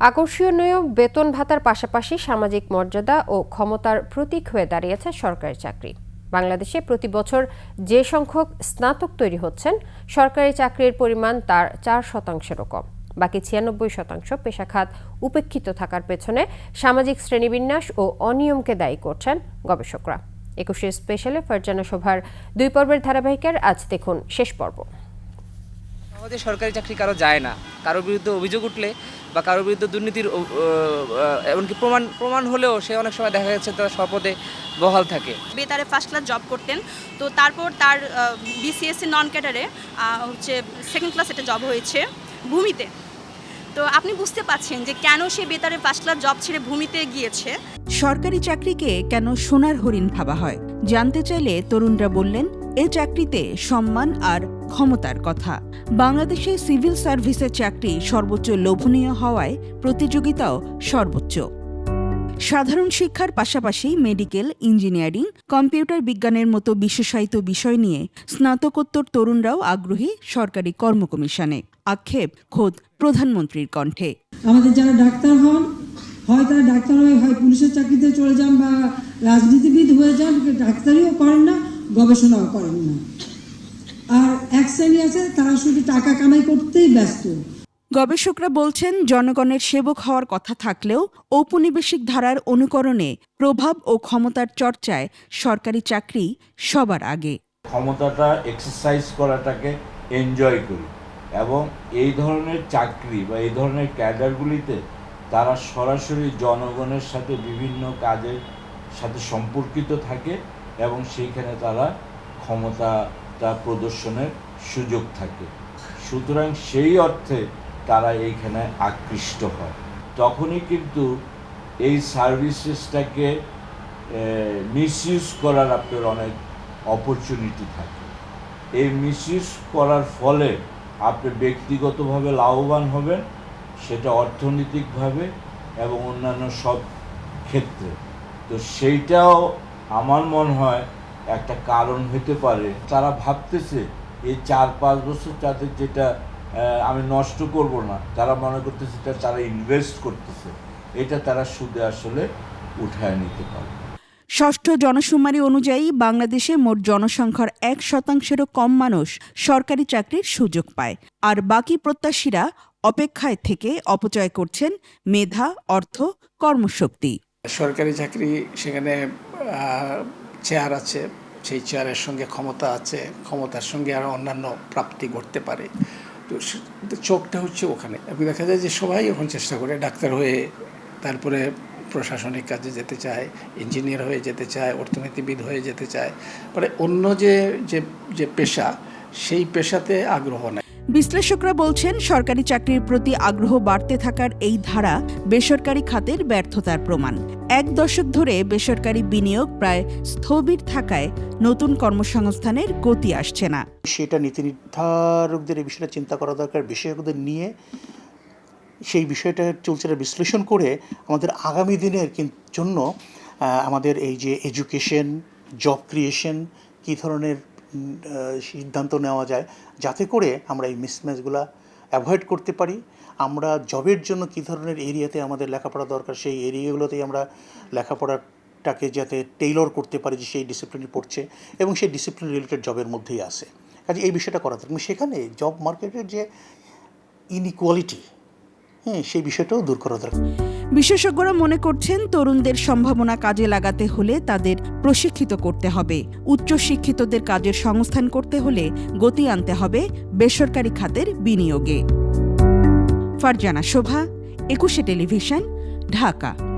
আকর্ষণীয় বেতন ভাতার পাশাপাশি সামাজিক মর্যাদা ও ক্ষমতার প্রতীক হয়ে দাঁড়িয়েছে সরকারি চাকরি। বাংলাদেশে প্রতি বছর যে সংখ্যক স্নাতক তৈরি হচ্ছেন, সরকারি চাকরির পরিমাণ তার চার শতাংশেরও কম। বাকি ছিয়ানব্বই শতাংশ পেশাখাত উপেক্ষিত থাকার পেছনে সামাজিক শ্রেণীবিন্যাস ও অনিয়মকে দায়ী করছেন গবেষকরা। একুশে স্পেশালে ফারজানা সভার দুই পর্বের ধারাবাহিকের আজ দেখুন শেষ পর্ব। আমাদের সরকারি চাকরি কারও যায় না। কারোর বিরুদ্ধে অভিযোগ উঠলে বা কারোর বিরুদ্ধে দুর্নীতির এমনকি প্রমাণ প্রমাণ হলেও সে অনেক সময় দেখা যাচ্ছে তার স্বপদে বহাল থাকে। বেতারে ফার্স্ট ক্লাস জব করতেন। তো তারপর তার বিসিএসসি নন ক্যাডারে হচ্ছে সেকেন্ড ক্লাস একটা জব হয়েছে ভূমিতে। তো আপনি বুঝতে পাচ্ছেন যে কেন সে বেতারে ফার্স্ট ক্লাস জব ছেড়ে ভূমিতে গিয়েছে? সরকারি চাকরিকে কেন সোনার হরিণ ভাবা হয়? জানতে চাইলে তরুণরা বললেন এ চাকরিতে সম্মান আর ক্ষমতার কথা। বাংলাদেশে সিভিল সার্ভিসের চাকরি সর্বোচ্চ লোভনীয় হওয়ায় প্রতিযোগিতাও সর্বোচ্চ। সাধারণ শিক্ষার পাশাপাশি মেডিকেল, ইঞ্জিনিয়ারিং, কম্পিউটার বিজ্ঞানের মতো বিশেষায়িত বিষয় নিয়ে স্নাতকোত্তর তরুণরাও আগ্রহী সরকারি কর্মকমিশনে। আক্ষেপ, খোদ প্রধানমন্ত্রীর কণ্ঠে। আমাদের যারা ডাক্তার হন, হয় তারা ডাক্তার হয়ে হয় পুলিশের চাকরিতে চলে যান বা রাজনীতিবিদ হয়ে যান, ডাক্তারিও করেন না গবেষণাও করেন না। আর এক শ্রেণি আছে তারা শুধু টাকা কামাই করতেই ব্যস্ত। গবেষকরা বলছেন জনগণের সেবক হওয়ার কথা থাকলেও ঔপনিবেশিক ধারার অনুকরণে প্রভাব ও ক্ষমতার চর্চায় সরকারি চাকরি সবার আগে। ক্ষমতাটা এক্সারসাইজ করাটাকে এনজয় করি এবং এই ধরনের চাকরি বা এই ধরনের ক্যাডারগুলিতে তারা সরাসরি জনগণের সাথে বিভিন্ন কাজের সাথে সম্পর্কিত থাকে এবং সেইখানে তারা ক্ষমতা ক্ষমতাটা প্রদর্শনের সুযোগ থাকে। সুতরাং সেই অর্থে তারা এইখানে আকৃষ্ট হয়। তখনই কিন্তু এই সার্ভিসেসটাকে মিসইউজ করার আপনার অনেক অপরচুনিটি থাকে। এই মিসইউজ করার ফলে আপনি ব্যক্তিগতভাবে লাভবান হবেন, সেটা অর্থনৈতিকভাবে এবং অন্যান্য সব ক্ষেত্রে। তো সেইটাও আমার মনে হয় একটা কারণ হতে পারে। তারা ভাবতেছে এই চার পাঁচ বছর তাদের যেটা আমি নষ্ট করব না তারা মনে করতেছে এটা তারা ইনভেস্ট করতেছে। এটা তারা সুদে আসলে উঠায় নিতে পারে। ষষ্ঠ জনশুমারি অনুযায়ী বাংলাদেশে মোট জনসংখ্যার এক শতাংশেরও কম মানুষ সরকারি চাকরির সুযোগ পায়। আর বাকি প্রত্যাশীরা অপেক্ষায় থেকে অপচয় করছেন মেধা অর্থ কর্মশক্তি। সরকারি চাকরি সেখানে চেয়ার আছে, সেই চেয়ারের সঙ্গে ক্ষমতা আছে, ক্ষমতার সঙ্গে আরও অন্যান্য প্রাপ্তি ঘটতে পারে। তো চোখটা হচ্ছে ওখানে। এবং দেখা যায় যে সবাই এখন চেষ্টা করে, ডাক্তার হয়ে তারপরে প্রশাসনিক কাজে যেতে চায় ইঞ্জিনিয়ার হয়ে যেতে চায়, অর্থনীতিবিদ হয়ে যেতে চায়। মানে অন্য যে যে যে পেশা, সেই পেশাতে আগ্রহ নেই। বিশ্লেষকরা বলছেন, সরকারি চাকরির প্রতি আগ্রহ বাড়তে থাকার এই ধারা বেসরকারি খাতের ব্যর্থতার প্রমাণ। এক দশক ধরে বেসরকারি বিনিয়োগ প্রায় স্থবির থাকায় নতুন কর্মসংস্থানের গতি আসছে না। সেটা নীতি নির্ধারকদের এই বিষয়টা চিন্তা করা দরকার, বিশেষজ্ঞদের নিয়ে সেই বিষয়টা চলছে বিশ্লেষণ করে আমাদের আগামী দিনের জন্য আমাদের এই যে এডুকেশন জব ক্রিয়েশন কী ধরনের সিদ্ধান্ত নেওয়া যায় যাতে করে আমরা এই মিসম্যাচগুলো অ্যাভয়েড করতে পারি। আমরা জবের জন্য কী ধরনের এরিয়াতে আমাদের লেখাপড়া দরকার, সেই এরিয়াগুলোতেই আমরা লেখাপড়াটাকে যাতে টেইলর করতে পারি যে সেই ডিসিপ্লিনে পড়ছে এবং সেই ডিসিপ্লিন রিলেটেড জবের মধ্যেই আছে। কাজে এই বিষয়টা করা দরকার। সেখানে জব মার্কেটের যে ইনইকুয়ালিটি হ্যাঁ সেই বিষয়টাও দূর করা দরকার। বিশেষজ্ঞরা মনে করছেন তরুণদের সম্ভাবনা কাজে লাগাতে হলে তাদের প্রশিক্ষিত করতে হবে। উচ্চশিক্ষিতদের কাজের সংস্থান করতে হলে গতি আনতে হবে বেসরকারি খাতের বিনিয়োগে। ফারজানা শোভা, একুশে টেলিভিশন, ঢাকা।